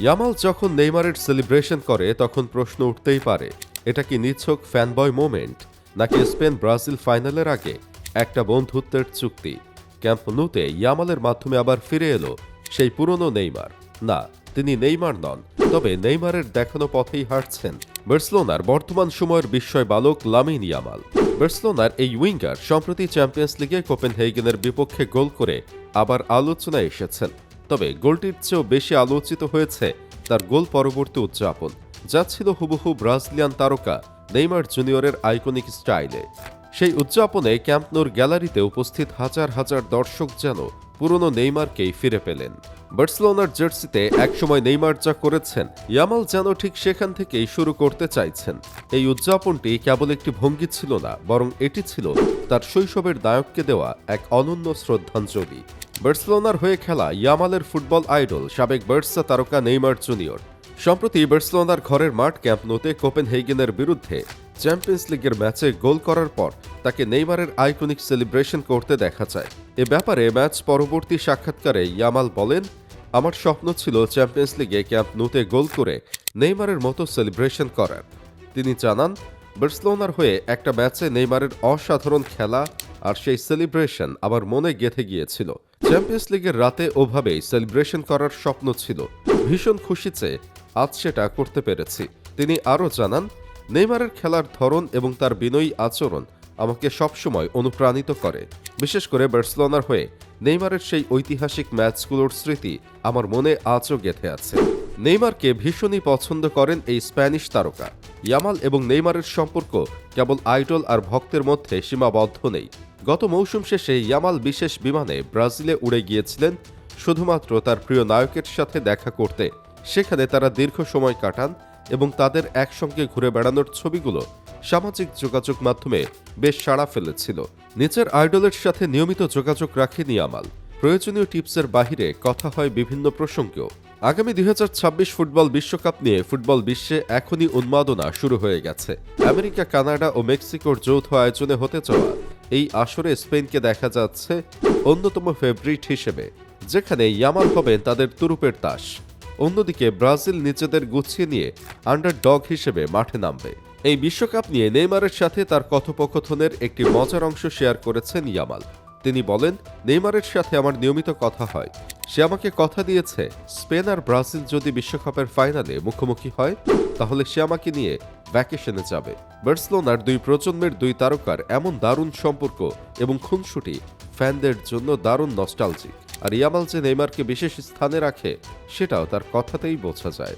Yamal যখন নেইমারের celebration করে, তখন প্রশ্ন উঠতেই পারে, এটা কি নিছক ফ্যানবয় মোমেন্ট, নাকি স্পেন ব্রাজিল ফাইনালের আগে একটা বন্ধুত্বের চুক্তি? ক্যাম্প নুতে ইয়ামালের মাধ্যমে আবার ফিরে এলো সেই পুরনো নেইমার। না, তিনি নেইমার নন, তবে নেইমারের দেখানো পথেই হাঁটছেন। বার্সেলোনার বর্তমান সময়ের বিস্ময় বালক লামিন ইয়ামাল। বার্সেলোনার এই উইঙ্গার, সম্প্রতি চ্যাম্পিয়ন্স লিগে কোপেন কোপেনহেগেনের বিপক্ষে গোল করে আবার আলোচনায় এসেছেন। তবে গোলটির চেয়েও বেশি আলোচিত হয়েছে তার গোল পরবর্তী উদযাপন, যা ছিল হুবহু ব্রাজিলিয়ান তারকা নেইমার জুনিয়রের আইকনিক স্টাইলে। সেই উদযাপনে ক্যাম্পনোর গ্যালারিতে উপস্থিত হাজার হাজার দর্শক যেন পুরনো নেইমারকেই ফিরে পেলেন। বার্সেলোনার জার্সিতে একসময় নেইমার যা করেছেন, ইয়ামাল যেন ঠিক সেখান থেকেই শুরু করতে চাইছেন। এই উদযাপনটি কেবল একটি ভঙ্গি ছিল না, বরং এটি ছিল তার শৈশবের নায়ককে দেওয়া এক অনন্য শ্রদ্ধাঞ্জলি। বার্সেলোনার হয়ে খেলা ইয়ামালের ফুটবল আইডল, সাবেক বার্সা তারকা নেইমার জুনিয়র। সম্প্রতি বার্সেলোনার ঘরের মাঠ ক্যাম্প নোতে কোপেনহেগেনের বিরুদ্ধে চ্যাম্পিয়ন্স লিগের ম্যাচে গোল করার পর তাকে নেইমারের আইকনিক সেলিব্রেশন করতে দেখা যায়। এ ব্যাপারে ম্যাচ পরবর্তী সাক্ষাৎকারে ইয়ামাল বলেন আমার স্বপ্ন ছিল চ্যাম্পিয়ন্স লিগে ক্যাম্প নুতে গোল করে নেইমারের মতো সেলিব্রেশন করার। তিনি জানান, বার্সেলোনার হয়ে একটা ম্যাচে নেইমারের অসাধারণ খেলা আর সেই সেলিব্রেশন আমার মনে গেঁথে গিয়েছিল। চ্যাম্পিয়ন্স লিগের রাতে ওভাবেই সেলিব্রেশন করার স্বপ্ন ছিল। ভীষণ খুশি চেয়ে আজ সেটা করতে পেরেছি। তিনি আরও জানান, নেইমারের খেলার ধরন এবং তার বিনয়ী আচরণ আমাকে সবসময় অনুপ্রাণিত করে। বিশেষ করে বার্সেলোনার হয়ে নেইমারের সেই ঐতিহাসিক ম্যাচগুলোর স্মৃতি আমার মনে আজও গেঁথে আছে। নেইমারকে ভীষণই পছন্দ করেন এই স্প্যানিশ তারকা। ইয়ামাল এবং নেইমারের সম্পর্ক কেবল আইডল আর ভক্তের মধ্যে সীমাবদ্ধ নেই। গত মৌসুম শেষে ইয়ামাল বিশেষ বিমানে ব্রাজিলে উড়ে গিয়েছিলেন, শুধুমাত্র তার প্রিয় নায়কের সাথে দেখা করতে। সেখানে তারা দীর্ঘ সময় কাটান এবং তাদের একসঙ্গে ঘুরে বেড়ানোর ছবিগুলো সামাজিক যোগাযোগ মাধ্যমে বেশ সাড়া ফেলেছিল। নিচের আইডলের সাথে নিয়মিত যোগাযোগ রাখেন ইয়ামাল প্রয়োজনীয় টিপসের বাহিরে কথা হয় বিভিন্ন প্রসঙ্গেও। আগামী দুই হাজার ছাব্বিশ ফুটবল বিশ্বকাপ নিয়ে ফুটবল বিশ্বে এখনই উন্মাদনা শুরু হয়ে গেছে। আমেরিকা, কানাডা ও মেক্সিকোর যৌথ আয়োজনে হতে চাওয়া এই আসরে স্পেনকে দেখা যাচ্ছে অন্যতম ফেভারিট হিসেবে, যেখানে ইয়ামাল হবেন তাদের তুরুপের তাস। অন্যদিকে ব্রাজিল নিজেদের গুছিয়ে নিয়ে আন্ডার ডগ হিসেবে মাঠে নামবে। এই বিশ্বকাপ নিয়ে নেইমারের সাথে তার কথোপকথনের একটি মজার অংশ শেয়ার করেছেন ইয়ামাল। তিনি বলেন, নেইমারের সাথে আমার নিয়মিত কথা হয়। সে আমাকে কথা দিয়েছে, স্পেন আর ব্রাজিল যদি বিশ্বকাপের ফাইনালে মুখোমুখি হয়, তাহলে সে আমাকে নিয়ে ভ্যাকেশনে যাবে। বার্সেলোনার দুই প্রজন্মের দুই তারকার এমন দারুণ সম্পর্ক এবং খুনসুটি ফ্যানদের জন্য দারুণ নস্টালজিক। আর ইয়ামাল যে নেইমারকে বিশেষ স্থানে রাখে, সেটাও তার কথাতেই বোঝা যায়।